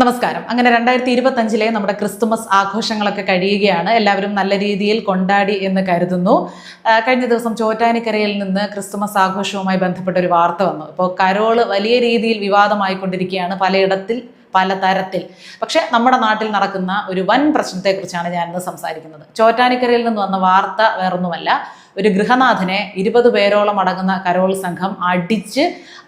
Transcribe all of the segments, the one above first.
നമസ്കാരം. അങ്ങനെ രണ്ടായിരത്തി ഇരുപത്തി അഞ്ചിലെ നമ്മുടെ ക്രിസ്തുമസ് ആഘോഷങ്ങളൊക്കെ കഴിയുകയാണ്. എല്ലാവരും നല്ല രീതിയിൽ കൊണ്ടാടി എന്ന് കരുതുന്നു. കഴിഞ്ഞ ദിവസം ചോറ്റാനിക്കരയിൽ നിന്ന് ക്രിസ്തുമസ് ആഘോഷവുമായി ബന്ധപ്പെട്ട ഒരു വാർത്ത വന്നു. ഇപ്പോൾ കരോൾ വലിയ രീതിയിൽ വിവാദമായിക്കൊണ്ടിരിക്കുകയാണ് പലയിടത്തിൽ പല തരത്തിൽ. പക്ഷേ നമ്മുടെ നാട്ടിൽ നടക്കുന്ന ഒരു വൻ പ്രശ്നത്തെക്കുറിച്ചാണ് ഞാനിന്ന് സംസാരിക്കുന്നത്. ചോറ്റാനിക്കരയിൽ നിന്ന് വന്ന വാർത്ത വേറൊന്നുമല്ല. ഒരു ഗൃഹനാഥനെ ഇരുപത് പേരോളം അടങ്ങുന്ന കരോൾ സംഘം അടിച്ച്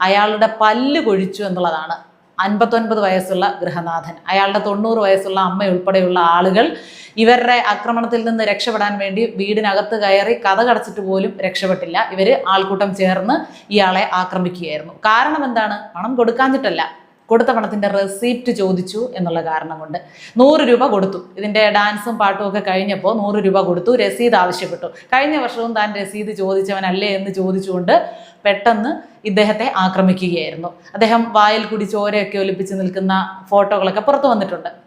അയാളുടെ പല്ല് കൊഴിച്ചു എന്നുള്ളതാണ് അൻപത്തൊൻപത് വയസ്സുള്ള ഗൃഹനാഥൻ. അയാളുടെ തൊണ്ണൂറ് വയസ്സുള്ള അമ്മ ഉൾപ്പെടെയുള്ള ആളുകൾ ഇവരുടെ ആക്രമണത്തിൽ നിന്ന് രക്ഷപ്പെടാൻ വേണ്ടി വീടിനകത്ത് കയറി കഥ കടച്ചിട്ട് പോലും രക്ഷപ്പെട്ടില്ല. ഇവർ ആൾക്കൂട്ടം ചേർന്ന് ഇയാളെ ആക്രമിക്കുകയായിരുന്നു. കാരണം എന്താണ്? പണം കൊടുക്കാഞ്ഞിട്ടല്ല. കൊടുത്ത പണത്തിന്റെ റെസീപ്റ്റ് ചോദിച്ചു എന്നുള്ള കാരണം കൊണ്ട്. നൂറ് രൂപ കൊടുത്തു. ഇതിന്റെ ഡാൻസും പാട്ടും ഒക്കെ കഴിഞ്ഞപ്പോൾ നൂറ് രൂപ കൊടുത്തു. രസീത് ആവശ്യപ്പെട്ടു. കഴിഞ്ഞ വർഷവും താൻ രസീത് ചോദിച്ചവനല്ലേ എന്ന് ചോദിച്ചുകൊണ്ട് പെട്ടെന്ന് ഇദ്ദേഹത്തെ ആക്രമിക്കുകയായിരുന്നു. അദ്ദേഹം വായിൽ കൂടി ചോരയൊക്കെ ഒലിപ്പിച്ച് നിൽക്കുന്ന ഫോട്ടോകളൊക്കെ പുറത്തു വന്നിട്ടുണ്ട്.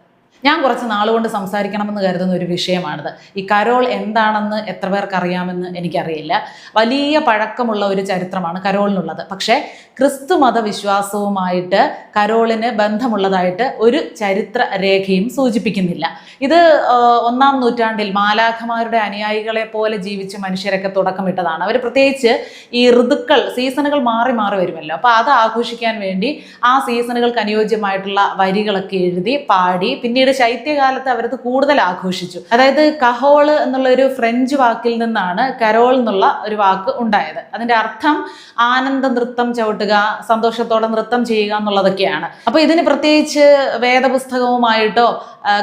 ഞാൻ കുറച്ച് നാളുകൊണ്ട് സംസാരിക്കണമെന്ന് കരുതുന്ന ഒരു വിഷയമാണിത്. ഈ കരോൾ എന്താണെന്ന് എത്ര പേർക്ക് അറിയാമെന്ന് എനിക്കറിയില്ല. വലിയ പഴക്കമുള്ള ഒരു ചരിത്രമാണ് കരോളിനുള്ളത്. പക്ഷേ ക്രിസ്തു മതവിശ്വാസവുമായിട്ട് കരോളിന് ബന്ധമുള്ളതായിട്ട് ഒരു ചരിത്ര രേഖയും സൂചിപ്പിക്കുന്നില്ല. ഇത് ഒന്നാം നൂറ്റാണ്ടിൽ മാലാഖമാരുടെ അനുയായികളെ പോലെ ജീവിച്ച് മനുഷ്യരൊക്കെ തുടക്കമിട്ടതാണ്. അവർ പ്രത്യേകിച്ച് ഈ ഋതുക്കൾ സീസണുകൾ മാറി മാറി വരുമല്ലോ. അപ്പോൾ അത് ആഘോഷിക്കാൻ വേണ്ടി ആ സീസണുകൾക്ക് അനുയോജ്യമായിട്ടുള്ള വരികളൊക്കെ എഴുതി പാടി പിന്നീട് ശൈത്യകാലത്ത് അവരത് കൂടുതൽ ആഘോഷിച്ചു. അതായത് കഹോൾ എന്നുള്ള ഒരു ഫ്രഞ്ച് വാക്കിൽ നിന്നാണ് കരോൾ എന്നുള്ള ഒരു വാക്ക് ഉണ്ടായത്. അതിന്റെ അർത്ഥം ആനന്ദ നൃത്തം ചവിട്ടുക സന്തോഷത്തോടെ നൃത്തം ചെയ്യുക എന്നുള്ളതൊക്കെയാണ്. അപ്പൊ ഇതിന് പ്രത്യേകിച്ച് വേദപുസ്തകവുമായിട്ടോ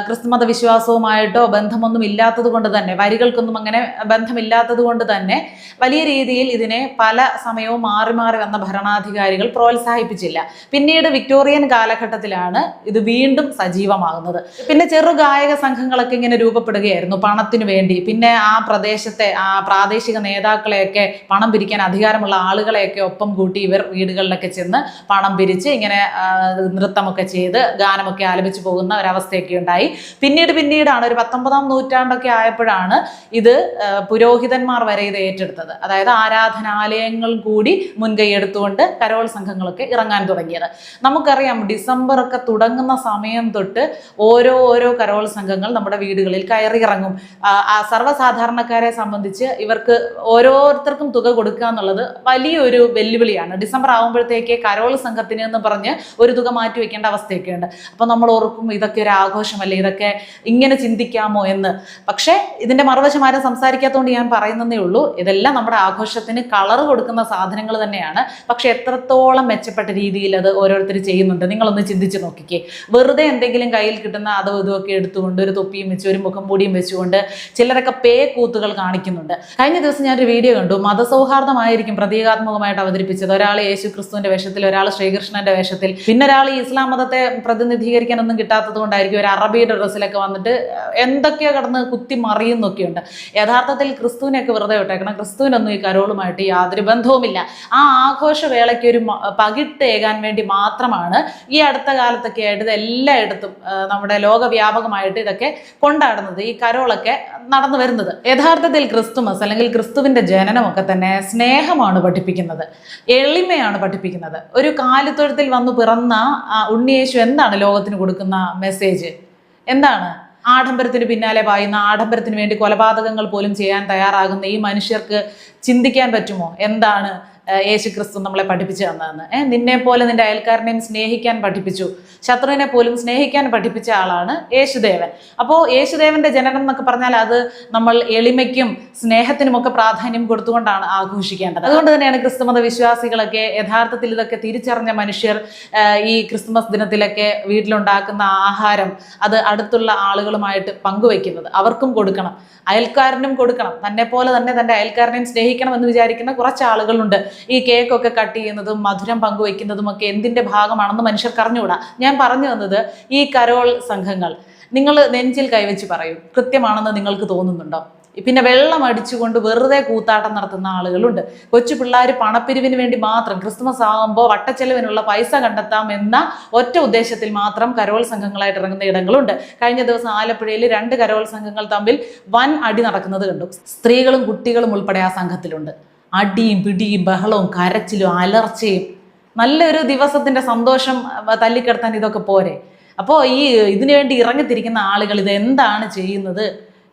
ക്രിസ്തുമത വിശ്വാസവുമായിട്ടോ ബന്ധമൊന്നും ഇല്ലാത്തത് കൊണ്ട് തന്നെ വരികൾക്കൊന്നും അങ്ങനെ ബന്ധമില്ലാത്തത് കൊണ്ട് തന്നെ വലിയ രീതിയിൽ ഇതിനെ പല സമയവും മാറി മാറി വന്ന ഭരണാധികാരികൾ പ്രോത്സാഹിപ്പിച്ചില്ല. പിന്നീട് വിക്ടോറിയൻ കാലഘട്ടത്തിലാണ് ഇത് വീണ്ടും സജീവമാകുന്നത്. പിന്നെ ചെറു ഗായക സംഘങ്ങളൊക്കെ ഇങ്ങനെ രൂപപ്പെടുകയായിരുന്നു പണത്തിനു വേണ്ടി. പിന്നെ ആ പ്രദേശത്തെ ആ പ്രാദേശിക നേതാക്കളെയൊക്കെ പണം പിരിക്കാൻ അധികാരമുള്ള ആളുകളെയൊക്കെ ഒപ്പം കൂട്ടി ഇവർ വീടുകളിലൊക്കെ ചെന്ന് പണം പിരിച്ച് ഇങ്ങനെ നൃത്തമൊക്കെ ചെയ്ത് ഗാനമൊക്കെ ആലപിച്ചു പോകുന്ന ഒരവസ്ഥയൊക്കെ ഉണ്ടായി പിന്നീട് പിന്നീടാണ് ഒരു പത്തൊമ്പതാം നൂറ്റാണ്ടൊക്കെ ആയപ്പോഴാണ് ഇത് പുരോഹിതന്മാർ വരെ ഇത് ഏറ്റെടുത്തത്. അതായത് ആരാധനാലയങ്ങൾ കൂടി മുൻകൈ എടുത്തുകൊണ്ട് കരോൾ സംഘങ്ങളൊക്കെ ഇറങ്ങാൻ തുടങ്ങിയത്. നമുക്കറിയാം ഡിസംബർ ഒക്കെ തുടങ്ങുന്ന സമയം തൊട്ട് ഓരോ ഓരോ കരോൾ സംഘങ്ങൾ നമ്മുടെ വീടുകളിൽ കയറി ഇറങ്ങും. സർവസാധാരണക്കാരെ സംബന്ധിച്ച് ഇവർക്ക് ഓരോരുത്തർക്കും തുക കൊടുക്കുക എന്നുള്ളത് വലിയൊരു വെല്ലുവിളിയാണ്. ഡിസംബർ ആകുമ്പോഴത്തേക്ക് കരോൾ സംഘത്തിന് എന്ന് പറഞ്ഞ് ഒരു തുക മാറ്റി വെക്കേണ്ട അവസ്ഥയൊക്കെ ഉണ്ട് അപ്പോൾ നമ്മൾ ഓർക്കും ഇതൊക്കെ ഒരു ആഘോഷമല്ലേ ഇതൊക്കെ ഇങ്ങനെ ചിന്തിക്കാമോ എന്ന്. പക്ഷേ ഇതിന്റെ മറുവശം ആരും സംസാരിക്കാത്തതുകൊണ്ട് ഞാൻ പറയുന്നതേ ഉള്ളൂ. ഇതെല്ലാം നമ്മുടെ ആഘോഷത്തിന് കളർ കൊടുക്കുന്ന സാധനങ്ങൾ തന്നെയാണ്. പക്ഷെ എത്രത്തോളം മെച്ചപ്പെട്ട രീതിയിൽ അത് ഓരോരുത്തർ ചെയ്യുന്നുണ്ട്? നിങ്ങളൊന്ന് ചിന്തിച്ച് നോക്കിക്കേ. വെറുതെ എന്തെങ്കിലും കയ്യിൽ കിട്ടുന്ന അതോ ഇതുമൊക്കെ എടുത്തുകൊണ്ട് ഒരു തൊപ്പിയും വെച്ച് ഒരു മുഖം മൂടിയും വെച്ചുകൊണ്ട് ചിലരൊക്കെ പേ കൂത്തുകൾ കാണിക്കുന്നുണ്ട്. കഴിഞ്ഞ ദിവസം ഞാനൊരു വീഡിയോ കണ്ടു. മതസൗഹാർദ്ദമായിരിക്കും പ്രതീകാത്മകമായിട്ട് അവതരിപ്പിച്ചത്. ഒരാൾ യേശു ക്രിസ്തുവിന്റെ വേഷത്തിൽ ഒരാൾ ശ്രീകൃഷ്ണന്റെ വേഷത്തിൽ. പിന്നെ ഒരാൾ ഇസ്ലാം മതത്തെ പ്രതിനിധീകരിക്കാനൊന്നും കിട്ടാത്തത് കൊണ്ടായിരിക്കും ഒരു അറബിയുടെ ഡ്രസ്സിലൊക്കെ വന്നിട്ട് എന്തൊക്കെയോ കടന്ന് കുത്തി മറിയുന്നൊക്കെയുണ്ട്. യഥാർത്ഥത്തിൽ ക്രിസ്തുവിനെയൊക്കെ വെറുതെ വിട്ടേക്കണം. ക്രിസ്തുവിനൊന്നും ഈ കരോളുമായിട്ട് യാതൊരു ബന്ധവുമില്ല. ആ ആഘോഷവേളയ്ക്ക് ഒരു പകിട്ടേകാൻ വേണ്ടി മാത്രമാണ് ഈ അടുത്ത കാലത്തൊക്കെ ആയിട്ട് ഇത് എല്ലായിടത്തും നമ്മുടെ ലോകവ്യാപകമായിട്ട് ഇതൊക്കെ കൊണ്ടാടുന്നത് ഈ കരോളൊക്കെ നടന്നു വരുന്നത്. യഥാർത്ഥത്തിൽ ക്രിസ്തുമസ് അല്ലെങ്കിൽ ക്രിസ്തുവിന്റെ ജനനമൊക്കെ തന്നെ സ്നേഹമാണ് പഠിപ്പിക്കുന്നത്. എളിമയാണ് പഠിപ്പിക്കുന്നത്. ഒരു കാലിത്തൊഴുത്തിൽ വന്നു പിറന്ന ഉണ്ണിയേശു എന്താണ് ലോകത്തിന് കൊടുക്കുന്ന മെസ്സേജ് എന്താണ്? ആഡംബരത്തിന് പിന്നാലെ പായുന്ന ആഡംബരത്തിന് വേണ്ടി കൊലപാതകങ്ങൾ പോലും ചെയ്യാൻ തയ്യാറാകുന്ന ഈ മനുഷ്യർക്ക് ചിന്തിക്കാൻ പറ്റുമോ? എന്താണ് യേശു ക്രിസ്തു നമ്മളെ പഠിപ്പിച്ചു തന്നതെന്ന്. ഏഹ് നിന്നെ പോലെ നിന്റെ അയൽക്കാരനെയും സ്നേഹിക്കാൻ പഠിപ്പിച്ചു. ശത്രുവിനെ പോലും സ്നേഹിക്കാൻ പഠിപ്പിച്ച ആളാണ് യേശുദേവൻ. അപ്പോൾ യേശുദേവന്റെ ജനനം എന്നൊക്കെ പറഞ്ഞാൽ അത് നമ്മൾ എളിമയ്ക്കും സ്നേഹത്തിനുമൊക്കെ പ്രാധാന്യം കൊടുത്തുകൊണ്ടാണ് ആഘോഷിക്കേണ്ടത്. അതുകൊണ്ട് തന്നെയാണ് ക്രിസ്തുമത വിശ്വാസികളൊക്കെ യഥാർത്ഥത്തിൽ ഇതൊക്കെ തിരിച്ചറിഞ്ഞ മനുഷ്യർ ഈ ക്രിസ്തുമസ് ദിനത്തിലൊക്കെ വീട്ടിലുണ്ടാക്കുന്ന ആഹാരം അത് അടുത്തുള്ള ആളുകളുമായിട്ട് പങ്കുവെക്കുന്നത്. അവർക്കും കൊടുക്കണം. അയൽക്കാരനും കൊടുക്കണം. തന്നെ പോലെ തന്നെ തന്റെ അയൽക്കാരനെയും സ്നേഹിക്കണം എന്ന് വിചാരിക്കുന്ന കുറച്ച് ആളുകളുണ്ട്. ഈ കേക്കൊക്കെ കട്ട് ചെയ്യുന്നതും മധുരം പങ്കുവെക്കുന്നതും ഒക്കെ എന്തിന്റെ ഭാഗമാണെന്ന് മനുഷ്യർ അറിഞ്ഞുകൂടാ ഞാൻ പറഞ്ഞു തന്നത് ഈ കരോൾ സംഘങ്ങൾ. നിങ്ങൾ നെഞ്ചിൽ കൈവച്ച് പറയും. കൃത്യമാണെന്ന് നിങ്ങൾക്ക് തോന്നുന്നുണ്ടോ? പിന്നെ വെള്ളം അടിച്ചുകൊണ്ട് വെറുതെ കൂത്താട്ടം നടത്തുന്ന ആളുകളുണ്ട്. കൊച്ചു പിള്ളേർ പണപ്പിരിവിന് വേണ്ടി മാത്രം ക്രിസ്മസ് ആകുമ്പോൾ വട്ടച്ചെലവിനുള്ള പൈസ കണ്ടെത്താം എന്ന ഒറ്റ ഉദ്ദേശത്തിൽ മാത്രം കരോൾ സംഘങ്ങളായിട്ട് ഇറങ്ങുന്ന ഇടങ്ങളുണ്ട്. കഴിഞ്ഞ ദിവസം ആലപ്പുഴയിൽ രണ്ട് കരോൾ സംഘങ്ങൾ തമ്മിൽ വൻ അടി നടക്കുന്നത് കണ്ടു. സ്ത്രീകളും കുട്ടികളും ഉൾപ്പെടെ ആ സംഘത്തിലുണ്ട്. അടിയും പിടിയും ബഹളവും കരച്ചിലും അലർച്ചയും നല്ലൊരു ദിവസത്തിന്റെ സന്തോഷം തല്ലിക്കിടത്താൻ ഇതൊക്കെ പോരെ. അപ്പോൾ ഈ ഇതിനു വേണ്ടി ഇറങ്ങിത്തിരിക്കുന്ന ആളുകൾ ഇത് എന്താണ് ചെയ്യുന്നത്?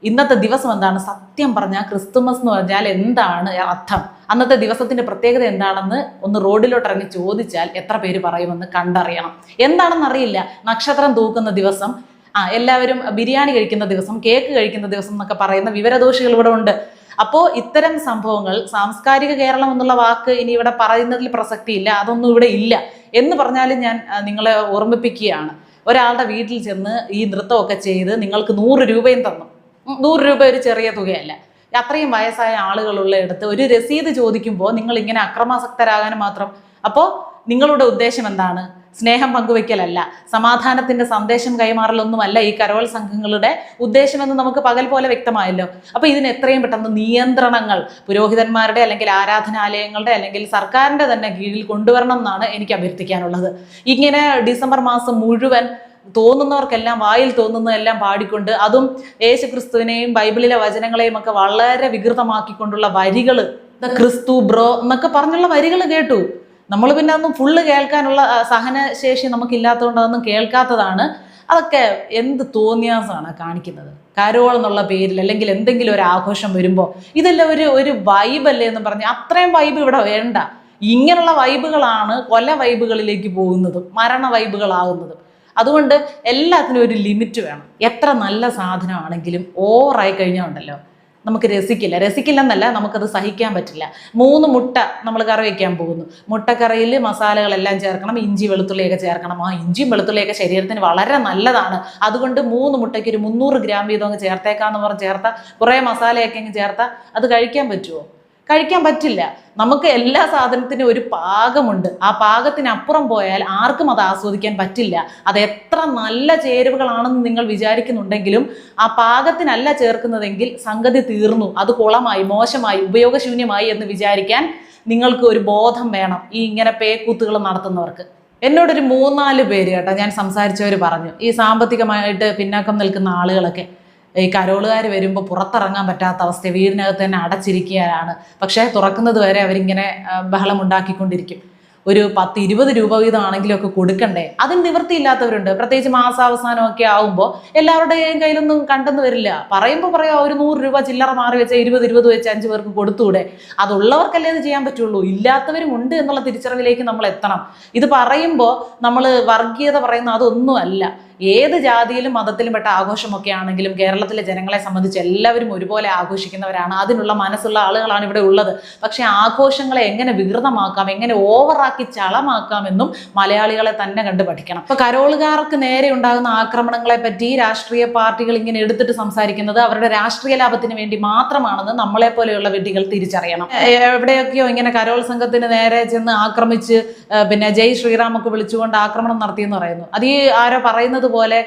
ഇന്നത്തെ ദിവസം എന്താണ്? സത്യം പറഞ്ഞാൽ ക്രിസ്തുമസ് എന്ന് പറഞ്ഞാൽ എന്താണ് അർത്ഥം? അന്നത്തെ ദിവസത്തിന്റെ പ്രത്യേകത എന്താണെന്ന് ഒന്ന് റോഡിലോട്ട് ഇറങ്ങി ചോദിച്ചാൽ എത്ര പേര് പറയുമെന്ന് കണ്ടറിയണം. എന്താണെന്ന് അറിയില്ല. നക്ഷത്രം തൂക്കുന്ന ദിവസം ആ എല്ലാവരും ബിരിയാണി കഴിക്കുന്ന ദിവസം കേക്ക് കഴിക്കുന്ന ദിവസം എന്നൊക്കെ പറയുന്ന വിവരദോഷികൾ ഇവിടെ ഉണ്ട്. അപ്പോൾ ഇത്തരം സംഭവങ്ങൾ സാംസ്കാരിക കേരളം എന്നുള്ള വാക്ക് ഇനി ഇവിടെ പറയുന്നതിൽ പ്രസക്തിയില്ല അതൊന്നും ഇവിടെ ഇല്ല എന്ന് പറഞ്ഞാലും ഞാൻ നിങ്ങളെ ഓർമ്മിപ്പിക്കുകയാണ്. ഒരാളുടെ വീട്ടിൽ ചെന്ന് ഈ നൃത്തമൊക്കെ ചെയ്ത് നിങ്ങൾക്ക് നൂറ് രൂപയും തന്നു. നൂറ് രൂപ ഒരു ചെറിയ തുകയല്ല. അത്രയും വയസ്സായ ആളുകളുള്ള ഇടത്ത് ഒരു രസീത് ചോദിക്കുമ്പോൾ നിങ്ങൾ ഇങ്ങനെ അക്രമാസക്തരാകാൻ മാത്രം. അപ്പോൾ നിങ്ങളുടെ ഉദ്ദേശം എന്താണ്? സ്നേഹം പങ്കുവെക്കലല്ല സമാധാനത്തിന്റെ സന്ദേശം കൈമാറലൊന്നുമല്ല ഈ കരോൾ സംഘങ്ങളുടെ ഉദ്ദേശമെന്ന് നമുക്ക് പകൽ പോലെ വ്യക്തമായല്ലോ. അപ്പൊ ഇതിന് എത്രയും പെട്ടെന്ന് നിയന്ത്രണങ്ങൾ പുരോഹിതന്മാരുടെ അല്ലെങ്കിൽ ആരാധനാലയങ്ങളുടെ അല്ലെങ്കിൽ സർക്കാരിന്റെ തന്നെ കീഴിൽ കൊണ്ടുവരണം എന്നാണ് എനിക്ക് അഭ്യർത്ഥിക്കാനുള്ളത്. ഇങ്ങനെ ഡിസംബർ മാസം മുഴുവൻ തോന്നുന്നവർക്കെല്ലാം വായിൽ തോന്നുന്നതെല്ലാം പാടിക്കൊണ്ട് അതും യേശു ക്രിസ്തുവിനെയും ബൈബിളിലെ വചനങ്ങളെയും ഒക്കെ വളരെ വികൃതമാക്കിക്കൊണ്ടുള്ള വരികൾ ക്രിസ്തു ബ്രോ എന്നൊക്കെ പറഞ്ഞുള്ള വരികൾ കേട്ടു. നമ്മൾ പിന്നെ അതൊന്നും ഫുള്ള് കേൾക്കാനുള്ള സഹനശേഷി നമുക്കില്ലാത്തതുകൊണ്ട് അതൊന്നും കേൾക്കാത്തതാണ്. അതൊക്കെ എന്ത് തോന്നിയാസാണ് കാണിക്കുന്നത്? കരോൾ എന്നുള്ള പേരിൽ അല്ലെങ്കിൽ എന്തെങ്കിലും ഒരു ആഘോഷം വരുമ്പോൾ ഇതെല്ലാം ഒരു ഒരു വൈബല്ലേ എന്ന് പറഞ്ഞ് അത്രയും വൈബ് ഇവിടെ വേണ്ട. ഇങ്ങനെയുള്ള വൈബുകളാണ് കൊല വൈബുകളിലേക്ക് പോകുന്നതും മരണ വൈബുകളാകുന്നതും അതുകൊണ്ട് എല്ലാത്തിനും ഒരു ലിമിറ്റ് വേണം. എത്ര നല്ല സാധനമാണെങ്കിലും ഓവറായി കഴിഞ്ഞാൽ ഉണ്ടല്ലോ. നമുക്ക് രസിക്കില്ല. രസിക്കില്ലെന്നല്ല നമുക്കത് സഹിക്കാൻ പറ്റില്ല. മൂന്ന് മുട്ട നമ്മൾ കറി വയ്ക്കാൻ പോകുന്നു. മുട്ടക്കറിയിൽ മസാലകളെല്ലാം ചേർക്കണം ഇഞ്ചി വെളുത്തുള്ളിയൊക്കെ ചേർക്കണം. ആ ഇഞ്ചിയും വെളുത്തുള്ളിയൊക്കെ ശരീരത്തിന് വളരെ നല്ലതാണ്. അതുകൊണ്ട് മൂന്ന് മുട്ടയ്ക്ക് ഒരു മുന്നൂറ് ഗ്രാം വീതം അങ്ങ് ചേർത്തേക്കാന്ന് പറഞ്ഞ് ചേർത്താൽ കുറേ മസാലയൊക്കെ അങ്ങ് ചേർത്താൽ അത് കഴിക്കാൻ പറ്റുമോ കഴിക്കാൻ പറ്റില്ല. നമുക്ക് എല്ലാ സാധനത്തിനും ഒരു പാകമുണ്ട്. ആ പാകത്തിനപ്പുറം പോയാൽ ആർക്കും അത് ആസ്വദിക്കാൻ പറ്റില്ല. അത് എത്ര നല്ല ചേരുവകളാണെന്ന് നിങ്ങൾ വിചാരിക്കുന്നുണ്ടെങ്കിലും ആ പാകത്തിനല്ല ചേർക്കുന്നതെങ്കിൽ സംഗതി തീർന്നു. അത് കുളമായി മോശമായി ഉപയോഗശൂന്യമായി എന്ന് വിചാരിക്കാൻ നിങ്ങൾക്ക് ഒരു ബോധം വേണം ഈ ഇങ്ങനെ പേക്കൂത്തുകൾ നടത്തുന്നവർക്ക്. എന്നോടൊരു മൂന്നാൽ പേര് കേട്ടോ ഞാൻ സംസാരിച്ചവർ പറഞ്ഞു. ഈ സാമ്പത്തികമായിട്ട് പിന്നാക്കം നിൽക്കുന്ന ആളുകളൊക്കെ. ഈ കരോളുകാർ വരുമ്പോൾ പുറത്തിറങ്ങാൻ പറ്റാത്ത അവസ്ഥ വീടിനകത്ത് തന്നെ അടച്ചിരിക്കുകയാണ്. പക്ഷേ തുറക്കുന്നത് വരെ അവരിങ്ങനെ ബഹളം ഉണ്ടാക്കിക്കൊണ്ടിരിക്കും ഒരു പത്ത് ഇരുപത് രൂപ വീതം ആണെങ്കിലും ഒക്കെ കൊടുക്കണ്ടേ? അതിന് നിവൃത്തിയില്ലാത്തവരുണ്ട്. പ്രത്യേകിച്ച് മാസാവസാനം ഒക്കെ ആവുമ്പോൾ എല്ലാവരുടെയും കയ്യിലൊന്നും കണ്ടെന്ന് വരില്ല. പറയുമ്പോൾ പറയാം ഒരു നൂറ് രൂപ ചില്ലറ മാറി വെച്ച ഇരുപത് ഇരുപത് വെച്ച് അഞ്ച് പേർക്ക് കൊടുത്തുകൂടെ അതുള്ളവർക്കല്ലേ ഇത് ചെയ്യാൻ പറ്റുള്ളൂ? ഇല്ലാത്തവരും ഉണ്ട് എന്നുള്ള തിരിച്ചറിവിലേക്ക് നമ്മൾ എത്തണം. ഇത് പറയുമ്പോൾ നമ്മൾ വർഗീയത പറയുന്ന അതൊന്നുമല്ല. ഏത് ജാതിയിലും മതത്തിലും പെട്ട ആഘോഷമൊക്കെ ആണെങ്കിലും കേരളത്തിലെ ജനങ്ങളെ സംബന്ധിച്ച് എല്ലാവരും ഒരുപോലെ ആഘോഷിക്കുന്നവരാണ്. അതിനുള്ള മനസ്സുള്ള ആളുകളാണ് ഇവിടെ ഉള്ളത്. പക്ഷേ ആഘോഷങ്ങളെ എങ്ങനെ വികൃതമാക്കാം എങ്ങനെ ഓവറാക്കി ചളമാക്കാമെന്നും മലയാളികളെ തന്നെ കണ്ടു പഠിക്കണം. ഇപ്പൊ കരോളുകാർക്ക് നേരെ ഉണ്ടാകുന്ന ആക്രമണങ്ങളെ പറ്റി രാഷ്ട്രീയ പാർട്ടികൾ ഇങ്ങനെ എടുത്തിട്ട് സംസാരിക്കുന്നത് അവരുടെ രാഷ്ട്രീയ ലാഭത്തിന് വേണ്ടി മാത്രമാണെന്ന് നമ്മളെ പോലെയുള്ള വിഡ്ഢികൾ തിരിച്ചറിയണം എവിടെയൊക്കെയോ ഇങ്ങനെ കരോൾ സംഘത്തിന് നേരെ ചെന്ന് ആക്രമിച്ച് പിന്നെ ജയ് ശ്രീറാമൊക്കെ വിളിച്ചുകൊണ്ട് ആക്രമണം നടത്തിയെന്ന് പറയുന്നു. അത് ഈ ആരോ പറയുന്നത് പോലെ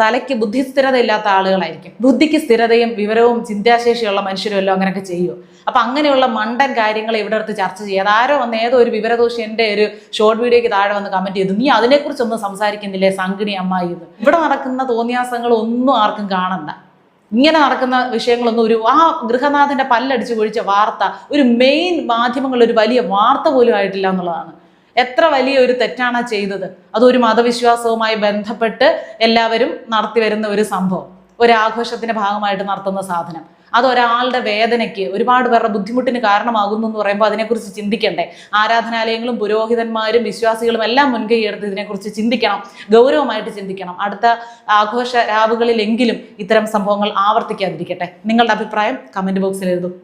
തലയ്ക്ക് ബുദ്ധി സ്ഥിരത ഇല്ലാത്ത ആളുകളായിരിക്കും. ബുദ്ധിക്ക് സ്ഥിരതയും വിവരവും ചിന്താശേഷിയുള്ള മനുഷ്യരും എല്ലാം അങ്ങനെയൊക്കെ ചെയ്യുമോ അപ്പം അങ്ങനെയുള്ള മണ്ടൻ കാര്യങ്ങൾ ഇവിടെ അടുത്ത് ചർച്ച ചെയ്യുക ആരോ വന്ന് ഏതോ ഒരു വിവരദോഷി എന്റെ ഒരു ഷോർട്ട് വീഡിയോയ്ക്ക് താഴെ വന്ന് കമന്റ് ചെയ്തു. നീ അതിനെക്കുറിച്ചൊന്നും സംസാരിക്കുന്നില്ലേ സംഗിണി അമ്മായി എന്ന്? ഇവിടെ നടക്കുന്ന തോന്നിയാസങ്ങൾ ഒന്നും ആർക്കും കാണണ്ട. ഇങ്ങനെ നടക്കുന്ന വിഷയങ്ങളൊന്നും ഒരു ആ ഗൃഹനാഥന്റെ പല്ലടിച്ച് പൊഴിച്ച വാർത്ത ഒരു മെയിൻ മാധ്യമങ്ങളിൽ ഒരു വലിയ വാർത്ത പോലും ആയിട്ടില്ല എന്നുള്ളതാണ്. എത്ര വലിയ ഒരു തെറ്റാണ് ചെയ്തത്? അതൊരു മതവിശ്വാസവുമായി ബന്ധപ്പെട്ട് എല്ലാവരും നടത്തി വരുന്ന ഒരു സംഭവം. ഒരു ആഘോഷത്തിന്റെ ഭാഗമായിട്ട് നടത്തുന്ന സാധനം. അതൊരാളുടെ വേദനയ്ക്ക് ഒരുപാട് പേരുടെ ബുദ്ധിമുട്ടിന് കാരണമാകുന്നു എന്ന് പറയുമ്പോൾ അതിനെക്കുറിച്ച് ചിന്തിക്കണ്ടേ? ആരാധനാലയങ്ങളും പുരോഹിതന്മാരും വിശ്വാസികളും എല്ലാം മുൻകൈ എടുത്ത് ഇതിനെക്കുറിച്ച് ചിന്തിക്കണം. ഗൗരവമായിട്ട് ചിന്തിക്കണം. അടുത്ത ആഘോഷ രാവുകളിലെങ്കിലും ഇത്തരം സംഭവങ്ങൾ ആവർത്തിക്കാതിരിക്കട്ടെ. നിങ്ങളുടെ അഭിപ്രായം കമന്റ് ബോക്സിൽ എഴുതും.